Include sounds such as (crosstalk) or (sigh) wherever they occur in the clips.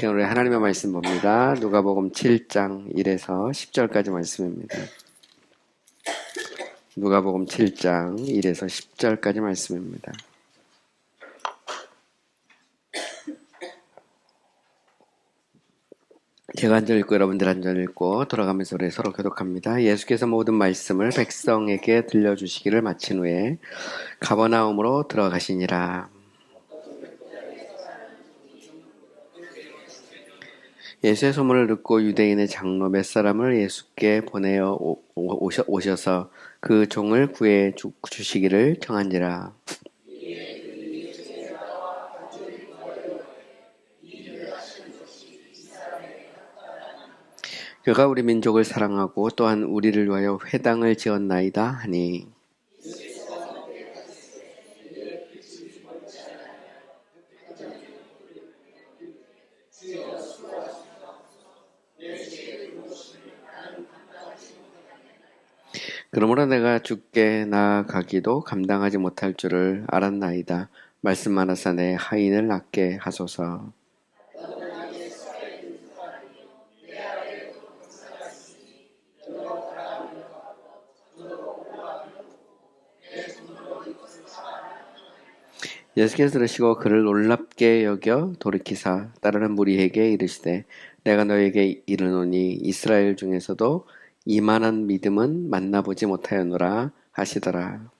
시간 우리 하나님의 말씀 봅니다. 누가복음 7장 1에서 10절까지 말씀입니다. 누가복음 7장 1에서 10절까지 말씀입니다. 제가 한 절 읽고 여러분들 한 절 읽고 돌아가면서 우리 서로 교독합니다. 예수께서 모든 말씀을 백성에게 들려주시기를 마친 후에 가버나움으로 들어가시니라. 예수의 소문을 듣고 유대인의 장로 몇 사람을 예수께 보내어 오셔서 그 종을 구해 주시기를 청한지라. 그가 우리 민족을 사랑하고 또한 우리를 위하여 회당을 지었나이다 하니 그러므로 내가 죽게 나아가기도 감당하지 못할 줄을 알았나이다. 말씀하나사 내 하인을 낫게 하소서. 예수께서 들으시고 그를 놀랍게 여겨 돌이키사 따르는 무리에게 이르시되 내가 너에게 이르노니 이스라엘 중에서도 이만한 믿음은 만나보지 못하였노라 하시더라.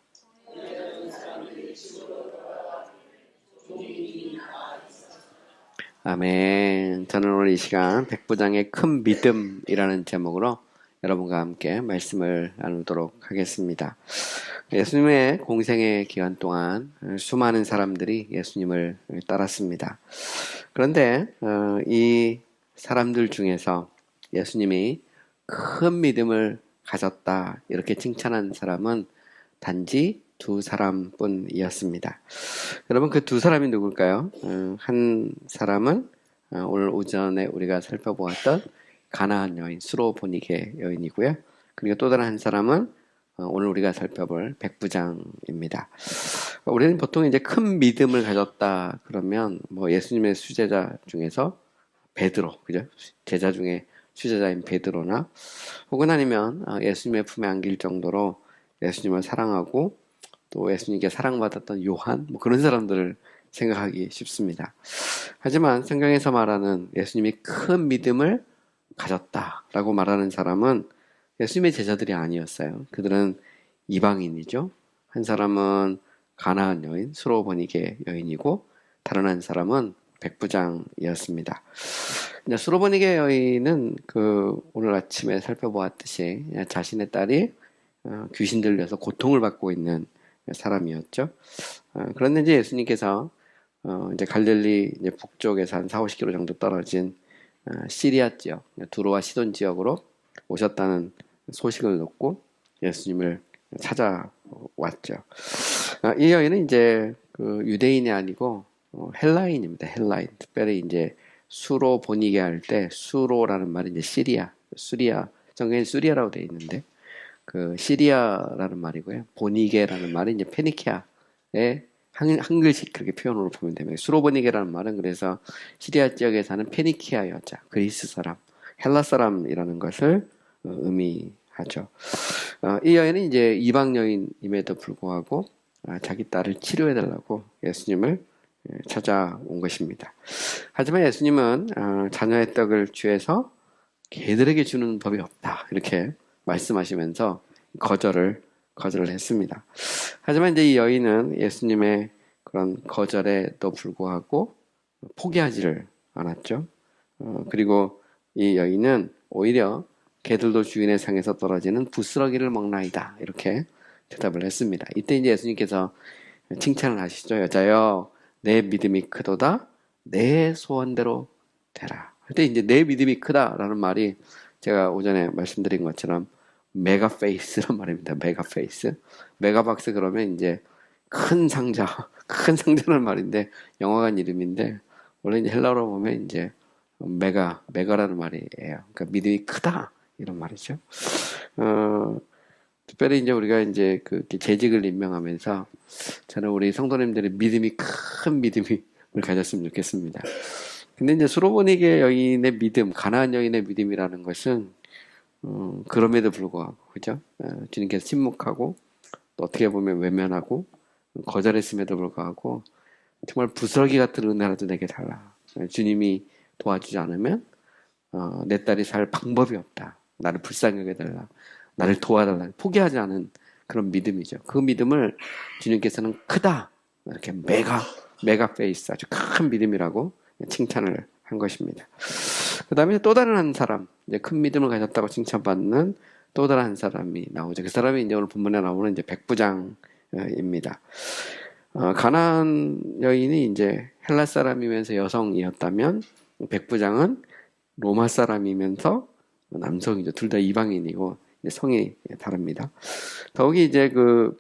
아멘. 저는 오늘 이 시간 백부장의 큰 믿음이라는 제목으로 여러분과 함께 말씀을 나누도록 하겠습니다. 예수님의 공생의 기간 동안 수많은 사람들이 예수님을 따랐습니다. 그런데 어, 이 사람들 중에서 예수님이 큰 믿음을 가졌다. 이렇게 칭찬한 사람은 단지 두 사람뿐이었습니다. 여러분 그 두 사람이 누굴까요? 어, 한 사람은 어, 오늘 오전에 우리가 살펴보았던 가나안 여인 수로 보니게 여인이고요. 그리고 또 다른 한 사람은 어, 오늘 우리가 살펴볼 백부장입니다. 우리는 보통 이제 큰 믿음을 가졌다 그러면 뭐 예수님의 수제자 중에서 베드로 그죠? 제자 중에 수제자인 베드로나 혹은 아니면 어, 예수님의 품에 안길 정도로 예수님을 사랑하고 또 예수님께 사랑받았던 요한 뭐 그런 사람들을 생각하기 쉽습니다. 하지만 성경에서 말하는 예수님이 큰 믿음을 가졌다라고 말하는 사람은 예수님의 제자들이 아니었어요. 그들은 이방인이죠. 한 사람은 가나안 여인, 수로보니게 여인이고 다른 한 사람은 백부장이었습니다. 수로보니게 여인은 그 오늘 아침에 살펴보았듯이 자신의 딸이 어, 귀신 들려서 고통을 받고 있는 사람이었죠. 어, 그런데 이제 예수님께서 어, 이제 갈릴리 이제 북쪽에서 한 4, 50km 정도 떨어진 시리아 지역, 두로와 시돈 지역으로 오셨다는 소식을 듣고 예수님을 찾아왔죠. 이 여인은 이제 그 유대인이 아니고 어, 헬라인입니다. 헬라인. 특별히 이제 수로 보니게 할 때 수로라는 말이 이제 시리아, 수리아, 정경에 수리아라고 되어 있는데 그 시리아라는 말이고요. 보니게라는 말이 이제 페니키아의 한, 글씩 그렇게 표현으로 보면 됩니다. 수로보니게라는 말은 그래서 시리아 지역에 사는 페니키아 여자, 그리스 사람, 헬라 사람이라는 것을 어, 의미하죠. 어, 이 여인은 이제 이방 여인임에도 불구하고 아, 자기 딸을 치료해달라고 예수님을 예, 찾아온 것입니다. 하지만 예수님은 어, 자녀의 떡을 취해서 개들에게 주는 법이 없다 이렇게 말씀하시면서 거절을 거절을 했습니다. 하지만 이제 이 여인은 예수님의 그런 거절에도 불구하고 포기하지를 않았죠. 어, 그리고 이 여인은 오히려 개들도 주인의 상에서 떨어지는 부스러기를 먹나이다 이렇게 대답을 했습니다. 이때 이제 예수님께서 칭찬을 하시죠. 여자여 내 믿음이 크도다 내 소원대로 되라. 그때 이제 내 믿음이 크다라는 말이 제가 오전에 말씀드린 것처럼 메가 페이스란 말입니다. 메가 페이스. 메가 박스 그러면 이제 큰 상자, (laughs) 큰 상자란 말인데 영화관 이름인데 원래 이제 헬라어로 보면 이제 메가, 메가라는 말이에요. 그러니까 믿음이 크다 이런 말이죠. 어, 특별히 이제 우리가 이제 그 재직을 임명하면서 저는 우리 성도님들이 믿음이 큰 믿음을 (laughs) 가졌으면 좋겠습니다. 근데 이제 수로보니게 여인의 믿음, 가나안 여인의 믿음이라는 것은 음, 그럼에도 불구하고 그죠? 어, 주님께서 침묵하고 또 어떻게 보면 외면하고 거절했음에도 불구하고 정말 부스러기 같은 은혜라도 내게 달라. 주님이 도와주지 않으면 어, 내 딸이 살 방법이 없다. 나를 여겨 달라. 나를 도와달라. 포기하지 않은 그런 믿음이죠. 그 믿음을 주님께서는 크다. 이렇게 메가 메가 페이스 아주 큰 믿음이라고 칭찬을 한 것입니다. 그 다음에 또 다른 한 사람, 이제 큰 믿음을 가졌다고 칭찬받는 또 다른 한 사람이 나오죠. 그 사람이 이제 오늘 본문에 나오는 이제 백부장입니다. 어, 가나안 여인이 이제 헬라 사람이면서 여성이었다면 백부장은 로마 사람이면서 남성이죠. 둘 다 이방인이고 성이 다릅니다. 더욱이 이제 그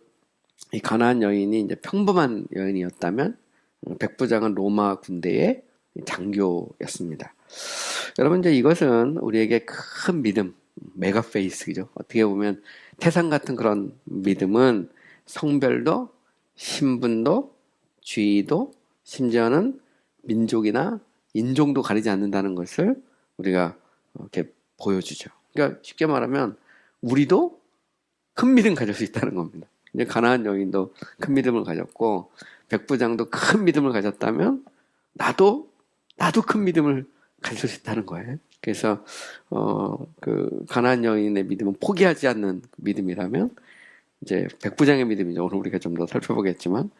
가나안 여인이 이제 평범한 여인이었다면 백부장은 로마 군대의 장교였습니다. 여러분 이제 이것은 우리에게 큰 믿음, 메가 페이스죠. 어떻게 보면 태산 같은 그런 믿음은 성별도 신분도 주의도 심지어는 민족이나 인종도 가리지 않는다는 것을 우리가 이렇게 보여주죠. 그러니까 쉽게 말하면 우리도 큰 믿음 가질 수 있다는 겁니다. 이제 가나안 여인도 큰 믿음을 가졌고 백부장도 큰 믿음을 가졌다면 나도 나도 큰 믿음을 가질 수 있다는 거예요. 그래서 어그 가나안 여인의 믿음은 포기하지 않는 믿음이라면 이제 백부장의 믿음이죠. 오늘 우리가 좀 더 살펴보겠지만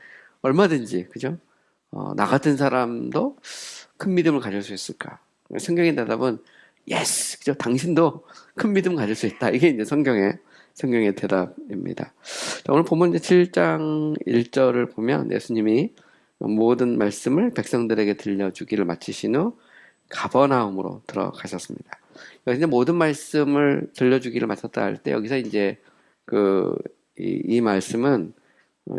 얼마든지 그죠? 어, 나 같은 사람도 큰 믿음을 가질 수 있을까? 성경의 대답은 예스 그죠? 당신도 큰 믿음 가질 수 있다. 이게 이제 성경의 성경의 대답입니다. 자, 오늘 본문 이제 7장 1절을 보면 예수님이 모든 말씀을 백성들에게 들려주기를 마치신 후 가버나움으로 들어가셨습니다. 여기 이제 모든 말씀을 들려주기를 마쳤다 할 때 여기서 이제 그 이, 이 말씀은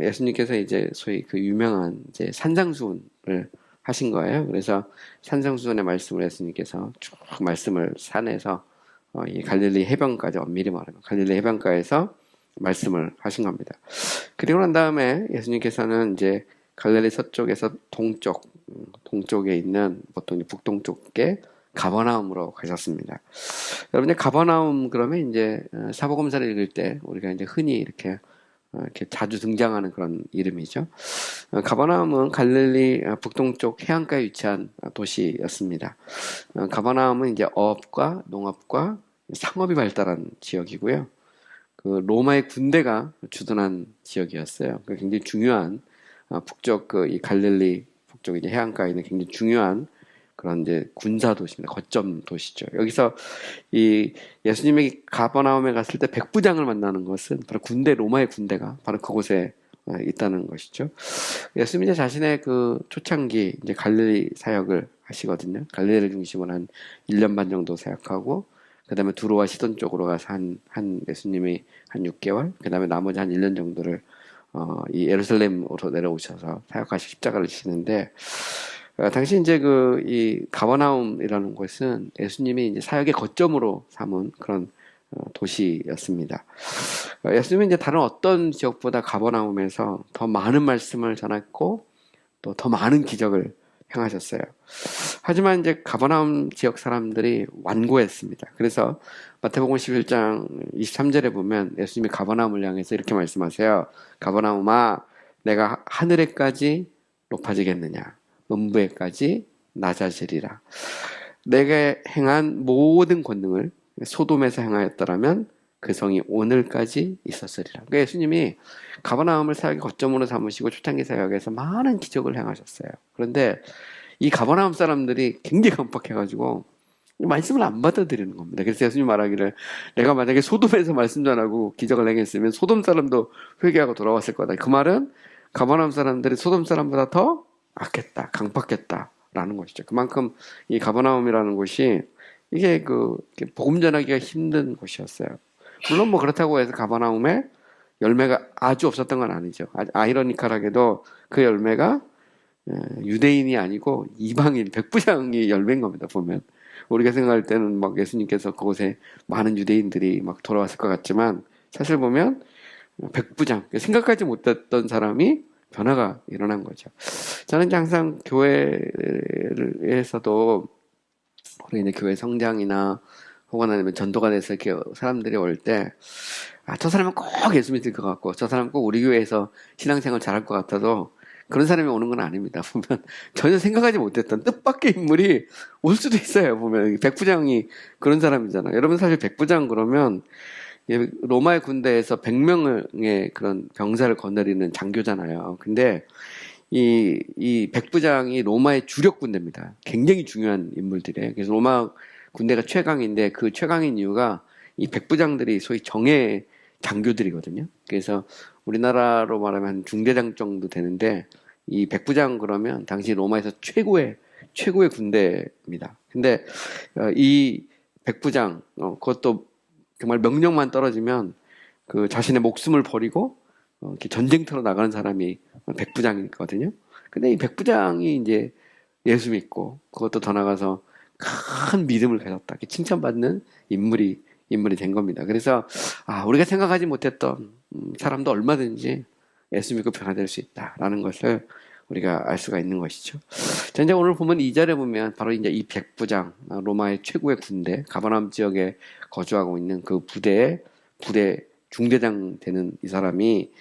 예수님께서 이제 소위 그 유명한 이제 산상수훈을 하신 거예요. 그래서 산상수훈의 말씀을 예수님께서 쭉 말씀을 산에서 어, 이 갈릴리 해변까지 엄밀히 말하면 갈릴리 해변가에서 말씀을 하신 겁니다. 그리고 난 다음에 예수님께서는 이제 갈릴리 서쪽에서 동쪽 음, 동쪽에 있는 보통 북동쪽에 가버나움으로 가셨습니다. 여러분, 가버나움 그러면 이제 어, 사복음사를 읽을 때 우리가 이제 흔히 이렇게 어, 이렇게 자주 등장하는 그런 이름이죠. 어, 가버나움은 갈릴리 북동쪽 해안가에 위치한 도시였습니다. 가버나움은 이제 어업과 농업과 상업이 발달한 지역이고요. 그 로마의 군대가 주둔한 지역이었어요. 그 굉장히 중요한 북쪽 그 이 갈릴리 북쪽 이제 해안가에 있는 굉장히 중요한 그런 이제 군사 도시입니다. 거점 도시죠. 여기서 이 예수님이 가버나움에 갔을 때 백부장을 만나는 것은 바로 군대 로마의 군대가 바로 그곳에 어, 있다는 것이죠. 예수님이 자신의 그 초창기 이제 갈릴리 사역을 하시거든요. 갈릴리를 중심으로 한 1년 반 정도 사역하고 그다음에 두로와 시돈 쪽으로 가서 한, 한 예수님이 한 6개월, 그다음에 나머지 한 1년 정도를 어, 이 예루살렘으로 내려오셔서 사역하시 십자가를 지시는데 어, 당시 이제 그 이 가버나움이라는 곳은 예수님이 이제 사역의 거점으로 삼은 그런 어, 도시였습니다. 어, 예수님은 이제 다른 어떤 지역보다 가버나움에서 더 많은 말씀을 전했고 또 더 많은 기적을 행하셨어요. 하지만 이제 가버나움 지역 사람들이 완고했습니다. 그래서 마태복음 11장 23절에 보면 예수님이 가버나움을 향해서 이렇게 말씀하세요. 가버나움아 내가 하늘에까지 높아지겠느냐? 음부에까지 낮아지리라. 내가 행한 모든 권능을 소돔에서 행하였더라면 그 성이 오늘까지 있었으리라. 그러니까 예수님이 가버나움을 사역의 거점으로 삼으시고 초창기 사역에서 많은 기적을 행하셨어요. 그런데 이 가버나움 사람들이 굉장히 깜빡해가지고 말씀을 안 받아들이는 겁니다. 그래서 예수님 말하기를 내가 만약에 소돔에서 말씀 전하고 기적을 행했으면 소돔 사람도 회개하고 돌아왔을 거다. 그 말은 가버나움 사람들이 소돔 사람보다 더 악했다, 강팍했다라는 것이죠. 그만큼 이 가버나움이라는 곳이 이게 그 복음 전하기가 힘든 곳이었어요. 물론 뭐 그렇다고 해서 가버나움에 열매가 아주 없었던 건 아니죠. 아이러니컬하게도 그 열매가 유대인이 아니고 이방인 백부장이 열매인 겁니다. 보면 우리가 생각할 때는 막 예수님께서 그곳에 많은 유대인들이 막 돌아왔을 것 같지만 사실 보면 백부장 생각하지 못했던 사람이 변화가 일어난 거죠. 저는 항상 교회에서도 우리 이제 교회 성장이나 혹은 아니면 전도가 돼서 이렇게 사람들이 올 때, 아, 저 사람은 꼭 예수 믿을 것 같고, 저 사람은 꼭 우리 교회에서 신앙생활 잘할 것 같아도, 그런 사람이 오는 건 아닙니다. (laughs) 보면 전혀 생각하지 못했던 뜻밖의 인물이 올 수도 있어요. 보면 백부장이 그런 사람이잖아요. 여러분 사실 백부장 그러면 로마의 군대에서 100명의 그런 병사를 거느리는 장교잖아요. 근데 이, 이 백부장이 로마의 주력 군대입니다. 굉장히 중요한 인물들이에요. 그래서 로마 군대가 최강인데 그 최강인 이유가 이 백부장들이 소위 정예 장교들이거든요. 그래서 우리나라로 말하면 중대장 정도 되는데 이 백부장 그러면 당시 로마에서 최고의 최고의 군대입니다. 근데 어, 이 백부장 어, 그것도 정말 명령만 떨어지면 그 자신의 목숨을 버리고 어, 이렇게 전쟁터로 나가는 사람이 백부장이거든요. 근데 이 백부장이 이제 예수 믿고 그것도 더 나가서 큰 믿음을 가졌다. 칭찬받는 인물이 인물이 된 겁니다. 그래서 아 우리가 생각하지 못했던 음, 사람도 얼마든지 예수 믿고 변화될 수 있다라는 것을 우리가 알 수가 있는 것이죠. 자, 이제 오늘 보면 2절에 보면 바로 이제 이 백부장, 로마의 최고의 군대, 가바남 지역에 거주하고 있는 그 부대의 부대 중대장 되는 이 사람이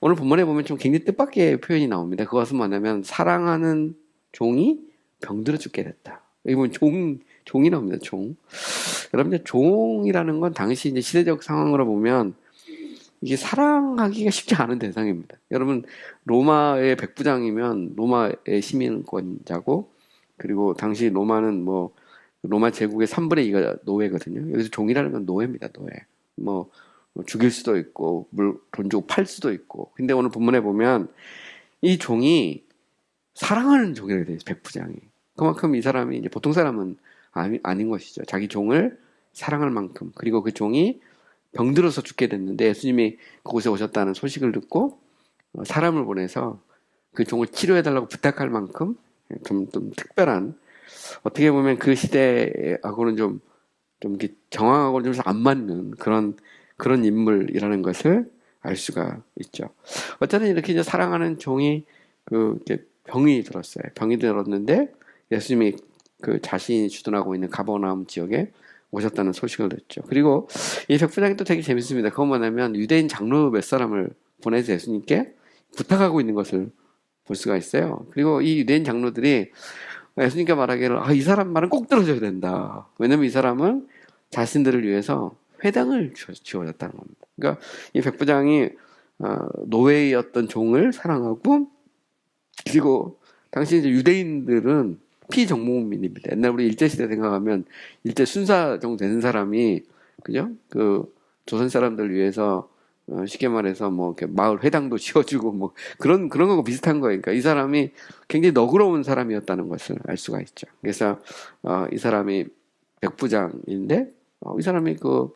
오늘 본문에 보면 좀 굉장히 뜻밖의 표현이 나옵니다. 그것은 뭐냐면 사랑하는 종이 병들어 죽게 됐다. 여기 종, 종이 나옵니다. 종. 여러분, 종이라는 건 당시 이제 시대적 상황으로 보면 이게 사랑하기가 쉽지 않은 대상입니다. 여러분 로마의 백부장이면 로마의 시민권자고 그리고 당시 로마는 뭐 로마 제국의 3분의 2가 노예거든요. 여기서 종이라는 건 노예입니다. 노예. 뭐, 뭐 죽일 수도 있고 물 돈 주고 팔 수도 있고. 근데 오늘 본문에 보면 이 종이 사랑하는 종이라고 돼요. 백부장이. 그만큼 이 사람이 이제 보통 사람은 아니, 아닌 것이죠. 자기 종을 사랑할 만큼 그리고 그 종이 병들어서 죽게 됐는데 예수님이 그곳에 오셨다는 소식을 듣고 어, 사람을 보내서 그 종을 치료해달라고 부탁할 만큼 좀, 좀 특별한 어떻게 보면 그 시대하고는 좀, 좀 정황하고는 좀 안 맞는 그런, 그런 인물이라는 것을 알 수가 있죠. 어쨌든 이렇게 이제 사랑하는 종이 그, 병이 들었어요. 병이 들었는데 예수님이 그 자신이 주둔하고 있는 가버나움 지역에 오셨다는 소식을 듣죠. 그리고 이 백부장이 또 되게 재밌습니다. 그건 뭐냐면 유대인 장로 몇 사람을 보내서 예수님께 부탁하고 있는 것을 볼 수가 있어요. 그리고 이 유대인 장로들이 예수님께 말하기를 아, 이 사람 말은 꼭 들어줘야 된다. 왜냐면 이 사람은 자신들을 위해서 회당을 지어줬다는 겁니다. 그러니까 이 백부장이 어, 노예였던 종을 사랑하고 그리고 당시 이제 유대인들은 피정복민입니다. 옛날 우리 일제시대 생각하면 일제 순사 정도 되는 사람이 그죠? 그 조선 사람들 위해서 어, 쉽게 말해서 뭐 이렇게 마을 회당도 (laughs) 지어주고 뭐 그런 그런 거고 비슷한 거예요. 그러니까 이 사람이 굉장히 너그러운 사람이었다는 것을 알 수가 있죠. 그래서 어, 이 사람이 백부장인데 어, 이 사람이 그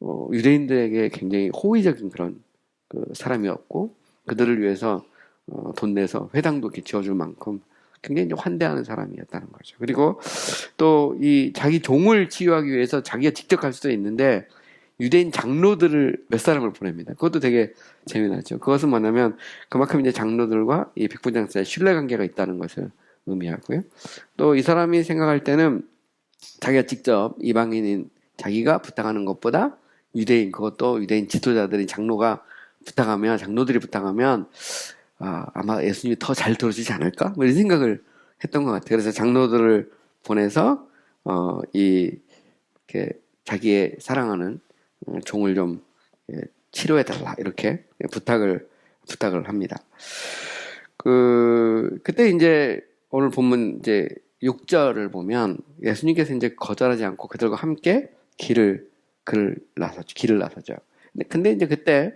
어, 유대인들에게 굉장히 호의적인 그런 그 사람이었고 그들을 위해서 어, 돈 내서 회당도 지어줄 만큼 굉장히 환대하는 사람이었다는 거죠. 그리고 또 이 자기 종을 치유하기 위해서 자기가 직접 갈 수도 있는데 유대인 장로들을 몇 사람을 보냅니다. 그것도 되게 재미나죠. 그것은 뭐냐면 그만큼 이제 장로들과 이 백부장 사이 신뢰 관계가 있다는 것을 의미하고요. 또 이 사람이 생각할 때는 자기가 직접 이방인인 자기가 부탁하는 것보다 유대인 그것도 유대인 지도자들이 장로가 부탁하면 장로들이 부탁하면 아, 아마 예수님이 더 잘 들어주지 않을까? 뭐 이런 생각을 했던 것 같아요. 그래서 장로들을 보내서, 어, 이, 이렇게 자기의 사랑하는 어, 종을 좀 예, 치료해 달라. 이렇게 부탁을, 부탁을 합니다. 그, 그때 이제 오늘 본문 이제 6절을 보면 예수님께서 이제 거절하지 않고 그들과 함께 길을, 그를 나서죠. 길을 나서죠. 근데 이제 그때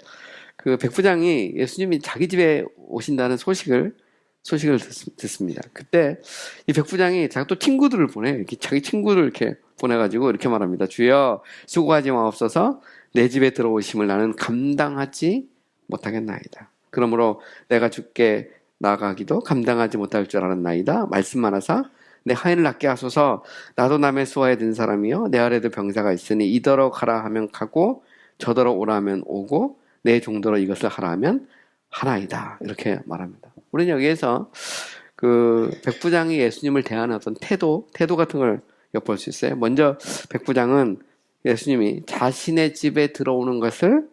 그 백부장이 예수님이 자기 집에 오신다는 소식을 소식을 듣, 습니다 그때 이 백부장이 자기 또 친구들을 보내 이렇게 자기 친구를 이렇게 보내가지고 이렇게 말합니다. 주여 수고하지 마옵소서 내 집에 들어오심을 나는 감당하지 못하겠나이다. 그러므로 내가 죽게 나가기도 감당하지 못할 줄 알았나이다. 말씀만 하사 내 하인을 낫게 하소서 나도 남의 수하에 든 사람이요 내 아래도 병사가 있으니 이더러 가라 하면 가고 저더러 오라 하면 오고 내 정도로 이것을 하라면 하나이다. 이렇게 말합니다. 우리는 여기에서 그 백부장이 예수님을 대하는 어떤 태도, 태도 같은 걸 엿볼 수 있어요. 먼저 백부장은 예수님이 자신의 집에 들어오는 것을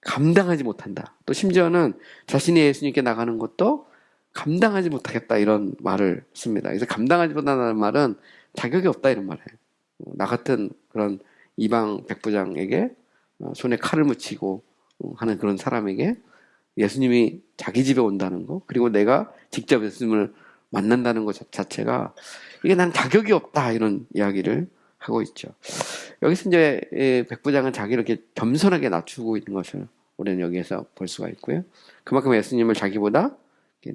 감당하지 못한다. 또 심지어는 자신이 예수님께 나가는 것도 감당하지 못하겠다 이런 말을 씁니다. 그래서 감당하지 못한다는 말은 자격이 없다 이런 말이에요. 나 같은 그런 이방 백부장에게 어, 손에 칼을 묻히고 어, 하는 그런 사람에게 예수님이 자기 집에 온다는 거 그리고 내가 직접 예수님을 만난다는 것 자체가 이게 난 자격이 없다 이런 이야기를 하고 있죠. 여기서 이제 백부장은 자기를 이렇게 겸손하게 낮추고 있는 것을 우리는 여기에서 볼 수가 있고요. 그만큼 예수님을 자기보다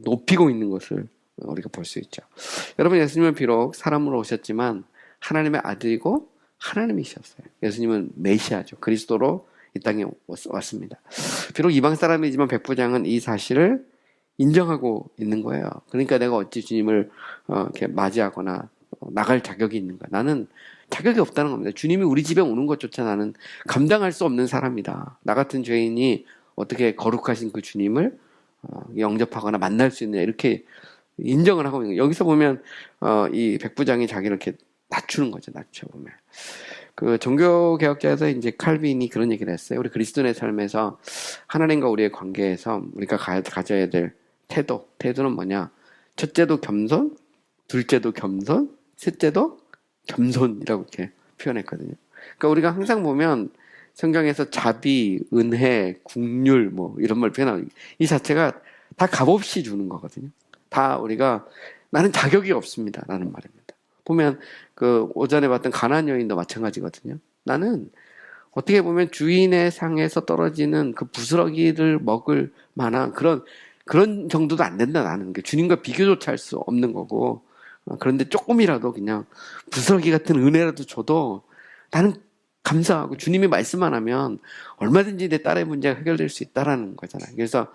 높이고 있는 것을 우리가 볼 수 있죠. 여러분 예수님은 비록 사람으로 오셨지만 하나님의 아들이고 하나님이셨어요. 예수님은 메시아죠. 그리스도로 이 땅에 왔습니다. 비록 이방 사람이지만 백부장은 이 사실을 인정하고 있는 거예요. 그러니까 내가 어찌 주님을 어, 이렇게 맞이하거나 나갈 자격이 있는가? 나는 자격이 없다는 겁니다. 주님이 우리 집에 오는 것조차 나는 감당할 수 없는 사람이다. 나 같은 죄인이 어떻게 거룩하신 그 주님을 어, 영접하거나 만날 수 있느냐 이렇게 인정을 하고 있는 거예요. 여기서 보면 어, 이 백부장이 자기를 이렇게 낮추는 거죠. 낮춰 보면. 그 종교 개혁자에서 이제 칼빈이 그런 얘기를 했어요. 우리 그리스도의 삶에서 하나님과 우리의 관계에서 우리가 가, 가져야 될 태도, 태도는 뭐냐? 첫째도 겸손, 둘째도 겸손, 셋째도 겸손이라고 이렇게 표현했거든요. 그러니까 우리가 항상 보면 성경에서 자비, 은혜, 국률 뭐 이런 말 표현하는 이 자체가 다 값없이 주는 거거든요. 다 우리가 나는 자격이 없습니다. 라는 말입니다. 보면 그 오전에 봤던 가난 여인도 마찬가지거든요. 나는 어떻게 보면 주인의 상에서 떨어지는 그 부스러기를 먹을 만한 그런 그런 정도도 안 된다 나는 게 주님과 비교조차 할 수 없는 거고 어, 그런데 조금이라도 그냥 부스러기 같은 은혜라도 줘도 나는 감사하고 주님이 말씀만 하면 얼마든지 내 딸의 문제가 해결될 수 있다라는 거잖아요. 그래서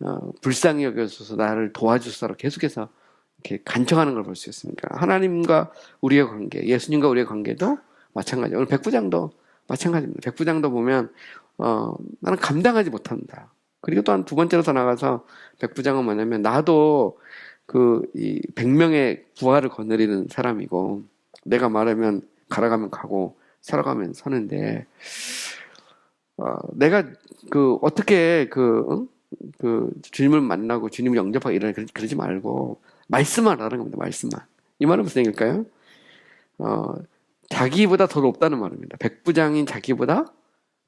어, 불쌍히 여겨줘서 나를 도와주소서 계속해서 이렇게 간청하는 걸 볼 수 있습니다. 하나님과 우리의 관계, 예수님과 우리의 관계도 마찬가지. 오늘 백부장도 마찬가지입니다. 백부장도 보면 어, 나는 감당하지 못한다. 그리고 또한 두 번째로 더 나가서 백부장은 뭐냐면 나도 그이 100명의 부하를 거느리는 사람이고 내가 말하면 가라가면 가고 살아가면 사는데 어, 내가 그 어떻게 그, 응? 그 주님을 만나고 주님을 영접하고 그러지, 그러지 말고 말씀만 하는 겁니다. 말씀만. 이 말은 무슨 얘기일까요? 어, 자기보다 더 높다는 말입니다. 백부장인 자기보다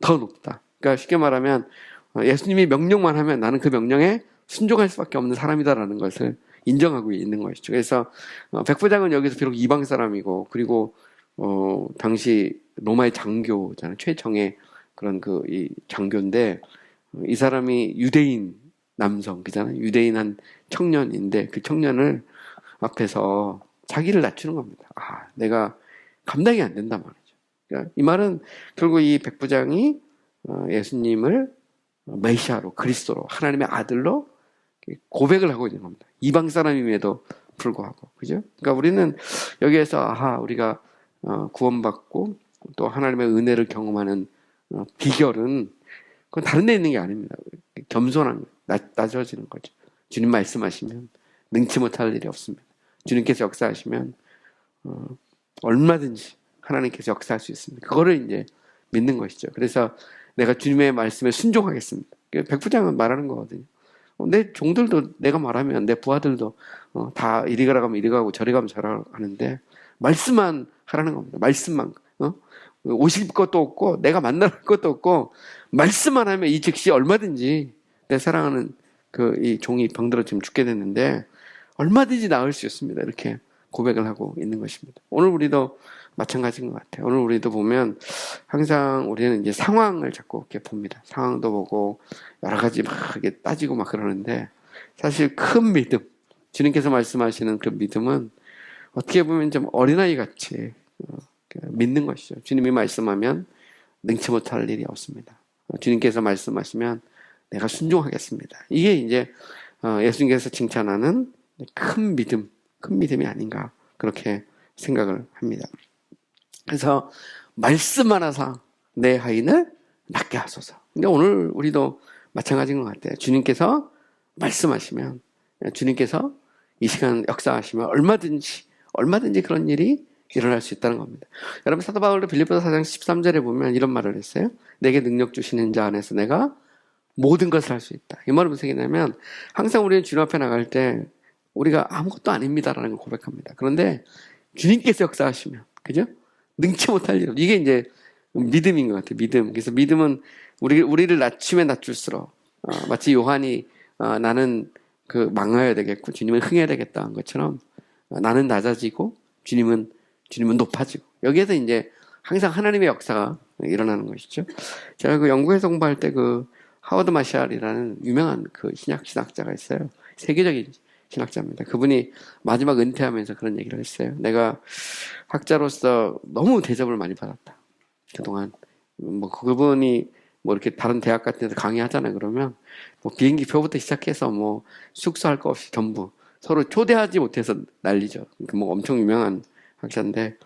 더 높다. 그러니까 쉽게 말하면 어, 예수님이 명령만 하면 나는 그 명령에 순종할 수밖에 없는 사람이다라는 것을 인정하고 있는 것이죠. 그래서 어, 백부장은 여기서 비록 이방 사람이고 그리고 어 당시 로마의 장교잖아요. 최정의 그런 그 이 장교인데 어, 이 사람이 유대인 남성 그잖아요. 유대인 한 청년인데 그 청년을 앞에서 자기를 낮추는 겁니다. 아, 내가 감당이 안 된단 말이죠. 그러니까 이 말은 결국 이 백부장이 어, 예수님을 메시아로 그리스도로 하나님의 아들로 고백을 하고 있는 겁니다. 이방 사람임에도 불구하고 그죠? 그러니까 우리는 여기에서 아하 우리가 어, 구원받고 또 하나님의 은혜를 경험하는 어, 비결은 그건 다른 데 있는 게 아닙니다. 겸손한 낮, 낮아지는 거죠. 주님 말씀하시면 능치 못할 일이 없습니다. 주님께서 역사하시면 어, 얼마든지 하나님께서 역사할 수 있습니다. 그거를 이제 믿는 것이죠. 그래서 내가 주님의 말씀에 순종하겠습니다. 백부장은 말하는 거거든요. 어, 내 종들도 내가 말하면 내 부하들도 어, 다 이리 가라 가면 이리 가고 저리 가면 저리 하는데 말씀만 하라는 겁니다. 말씀만. 어? 오실 것도 없고 내가 만날 것도 없고 말씀만 하면 이 즉시 얼마든지 내 사랑하는 그 이 종이 병들어 지금 죽게 됐는데 얼마든지 나을 수 있습니다. 이렇게 고백을 하고 있는 것입니다. 오늘 우리도 마찬가지인 것 같아요. 오늘 우리도 보면 항상 우리는 이제 상황을 자꾸 이렇게 봅니다. 상황도 보고 여러 가지 막 이렇게 따지고 막 그러는데 사실 큰 믿음, 주님께서 말씀하시는 그 믿음은 어떻게 보면 좀 어린아이 같이 어, 믿는 것이죠. 주님이 말씀하면 능치 못할 일이 없습니다. 주님께서 말씀하시면 내가 순종하겠습니다. 이게 이제 어, 예수님께서 칭찬하는 큰 믿음, 큰 믿음이 아닌가 그렇게 생각을 합니다. 그래서 말씀 하나사 내 하인을 낫게 하소서. 근데 오늘 우리도 마찬가지인 것 같아요. 주님께서 말씀하시면 주님께서 이 시간 역사하시면 얼마든지 얼마든지 그런 일이 일어날 수 있다는 겁니다. 여러분 사도 바울도 빌립보서 4장 13절에 보면 이런 말을 했어요. 내게 능력 주시는 자 안에서 내가 모든 것을 할 수 있다. 이 말은 무슨 얘기냐면 항상 우리는 주님 앞에 나갈 때 우리가 아무것도 아닙니다라는 걸 고백합니다. 그런데 주님께서 역사하시면 그죠? 능치 못할 일. 이게 이제 믿음인 것 같아요. 믿음. 그래서 믿음은 우리 우리를 낮추면 낮출수록 어, 마치 요한이 어, 나는 그 망해야 되겠고 주님은 흥해야 되겠다 한 것처럼 어, 나는 낮아지고 주님은 주님은 높아지고 여기에서 이제 항상 하나님의 역사가 일어나는 것이죠. 제가 그 영국에서 공부할 때그 하워드 마샬이라는 유명한 그 신약 신학자가 있어요. 세계적인 신학자입니다. 그분이 마지막 은퇴하면서 그런 얘기를 했어요. 내가 학자로서 너무 대접을 많이 받았다. 그동안 뭐 그분이 뭐 이렇게 다른 대학 같은 데서 강의하잖아요. 그러면 뭐 비행기 표부터 시작해서 뭐 숙소할 거 없이 전부 서로 초대하지 못해서 난리죠. 뭐 엄청 유명한 학자인데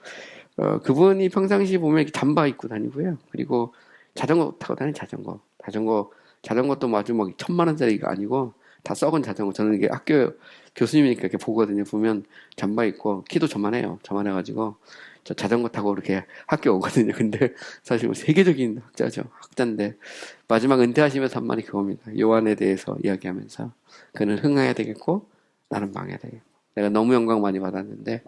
어, 그분이 평상시 보면 이렇게 잠바 입고 다니고요. 그리고 자전거 타고 다니는 자전거. 자전거 자전거도 뭐 아주 막 천만 원짜리가 아니고 다 썩은 자전거. 저는 이게 학교 교수님이니까 이렇게 보거든요. 보면 잠바 입고 키도 저만해요. 저만해가지고 저 자전거 타고 이렇게 학교 오거든요. (laughs) 근데 사실 뭐 세계적인 학자죠. 학자인데 마지막 은퇴하시면서 한 말이 그겁니다. 요한에 대해서 이야기하면서 그는 흥해야 되겠고 나는 망해야 되겠고 내가 너무 영광 많이 받았는데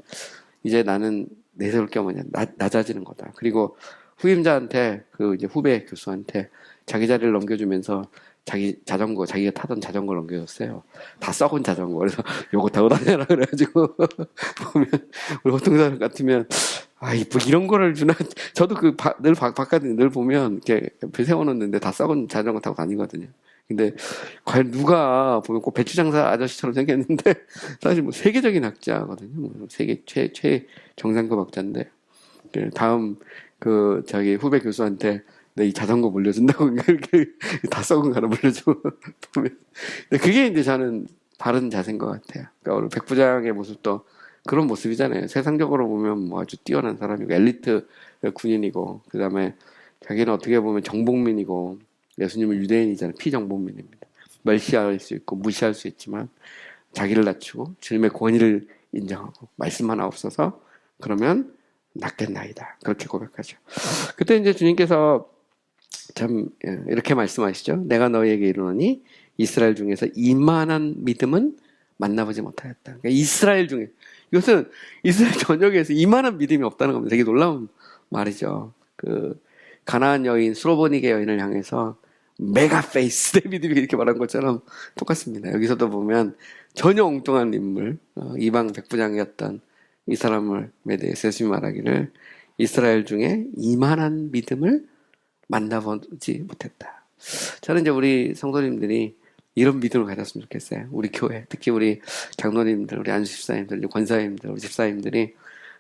이제 나는 내세울 게 뭐냐 낮, 낮아지는 거다. 그리고 후임자한테 그 이제 후배 교수한테 자기 자리를 넘겨주면서 자기 자전거 자기가 타던 자전거를 넘겨줬어요. 다 썩은 자전거. 그래서 (laughs) 요거 타고 다녀라 그래가지고 (laughs) 보면 우리 보통 사람 같으면 아이 뭐 이런 거를 주나 (laughs) 저도 그늘 바깥에 늘 보면 이렇게 옆에 세워놓는데 다 썩은 자전거 타고 다니거든요. 근데 과연 누가 보면 꼭 배추 장사 아저씨처럼 생겼는데 사실 뭐 세계적인 학자거든요. 뭐 세계 최 최 정상급 학자인데 그 다음 그 저기 후배 교수한테 내 이 자전거 물려준다고 (laughs) 이렇게 다 썩은 거를 물려주고 보면 근데 그게 이제 저는 바른 자세인 것 같아요. 그러니까 오늘 백부장의 모습도 그런 모습이잖아요. 세상적으로 보면 뭐 아주 뛰어난 사람이고 엘리트 군인이고 그 다음에 자기는 어떻게 보면 정복민이고 예수님은 유대인이잖아요. 피정복민입니다. 멸시할 수 있고 무시할 수 있지만 자기를 낮추고 주님의 권위를 인정하고 말씀 하나 없어서 그러면 낫겠나이다. 그렇게 고백하죠. 그때 이제 주님께서 참 예, 이렇게 말씀하시죠. 내가 너에게 이르노니 이스라엘 중에서 이만한 믿음은 만나보지 못하였다. 그러니까 이스라엘 중에 이것은 이스라엘 (laughs) 전역에서 이만한 믿음이 없다는 겁니다. 되게 놀라운 말이죠. 그 가나안 여인 수로보니게 여인을 향해서 메가 페이스 데비드이 (laughs) 이렇게 말한 것처럼 똑같습니다. 여기서도 보면 전혀 엉뚱한 인물, 어, 이방 백부장이었던 이 사람을 대해서 예수님 말하기를 이스라엘 중에 이만한 믿음을 만나보지 못했다. 저는 이제 우리 성도님들이 이런 믿음을 가졌으면 좋겠어요. 우리 교회, 특히 우리 장로님들, 우리 안수집사님들, 우리 권사님들, 우리 집사님들이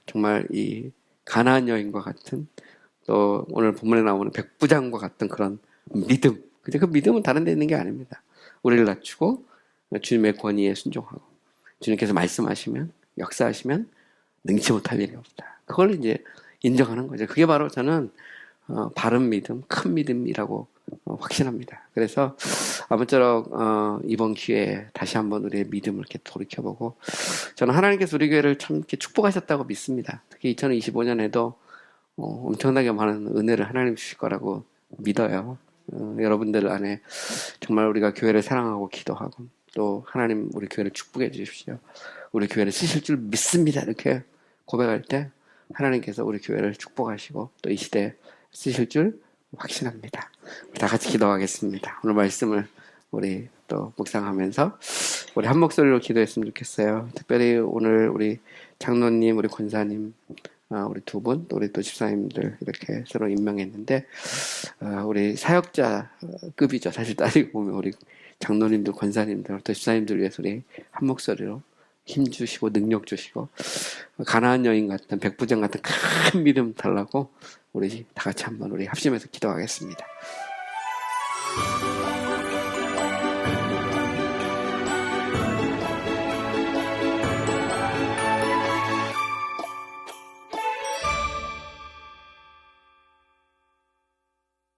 정말 이 가나안 여인과 같은 또 오늘 본문에 나오는 백부장과 같은 그런 믿음, 근데 그 믿음은 다른 데 있는 게 아닙니다. 우리를 낮추고 주님의 권위에 순종하고 주님께서 말씀하시면 역사하시면 능치 못할 일이 없다. 그걸 이제 인정하는 거죠. 그게 바로 저는 어, 바른 믿음, 큰 믿음이라고 어, 확신합니다. 그래서 아무쪼록 어, 이번 기회에 다시 한번 우리의 믿음을 이렇게 돌이켜보고 저는 하나님께서 우리 교회를 참 이렇게 축복하셨다고 믿습니다. 특히 2025년에도 어, 엄청나게 많은 은혜를 하나님 주실 거라고 믿어요. 어, 여러분들 안에 정말 우리가 교회를 사랑하고 기도하고 또 하나님 우리 교회를 축복해 주십시오. 우리 교회를 쓰실 줄 믿습니다. 이렇게 고백할 때 하나님께서 우리 교회를 축복하시고 또 이 시대에 쓰실 줄 확신합니다. 다 같이 기도하겠습니다. 오늘 말씀을 우리 또 묵상하면서 우리 한 목소리로 기도했으면 좋겠어요. 특별히 오늘 우리 장로님, 우리 권사님, 어, 우리 두 분, 우리 또 집사님들 이렇게 서로 임명했는데, 어, 우리 사역자급이죠. 사실 따지고 보면 우리 장로님들, 권사님들, 또 집사님들 위해서 우리 한 목소리로 힘 주시고 능력 주시고 가나안 여인 같은 백부장 같은 큰 믿음 달라고 우리 다 같이 한번 우리 합심해서 기도하겠습니다.